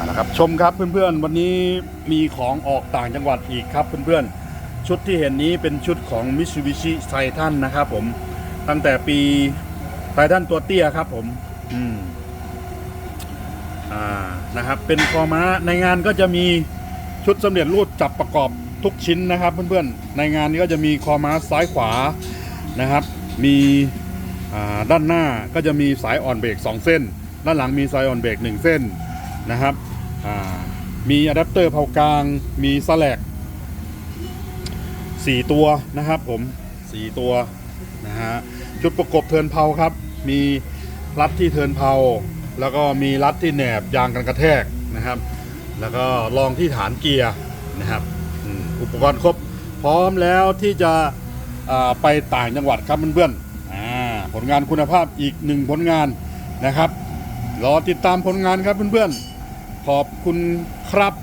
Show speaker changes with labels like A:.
A: เอาละครับชมครับเพื่อนๆ วันนี้มีของออกต่างจังหวัดอีกครับเพื่อนๆ ชุดที่เห็นนี้เป็นชุดของ Mitsubishi Titan นะครับผมตั้งแต่ปี Titan ตัวเตี้ยครับผมอืมอ่านะครับเป็นคอม้าในงานก็จะมีชุดสำเร็จรูปจับประกอบทุกชิ้นนะครับเพื่อนๆ ในงานนี้ก็จะมีคอม้าซ้ายขวานะครับ มีด้านหน้าก็จะมีสายอ่อนเบรก2 เส้น ด้านหลังมีสายอ่อนเบรก1 เส้น นะครับมีอะแดปเตอร์เผากลาง มีสแลก4ตัวนะครับผม4ตัวนะฮะชุดประกบเทินเพาครับ มีรัดที่เทินเพาแล้วก็มีรัดที่แหนบยางกันกระแทกนะครับ แล้วก็รองที่ฐานเกียร์นะครับอุปกรณ์ครบพร้อมแล้วที่จะไปต่างจังหวัดครับเพื่อนๆผลงานคุณภาพอีกหนึ่งผลงานนะครับ รอติดตามผลงานครับเพื่อนๆ ขอบคุณครับ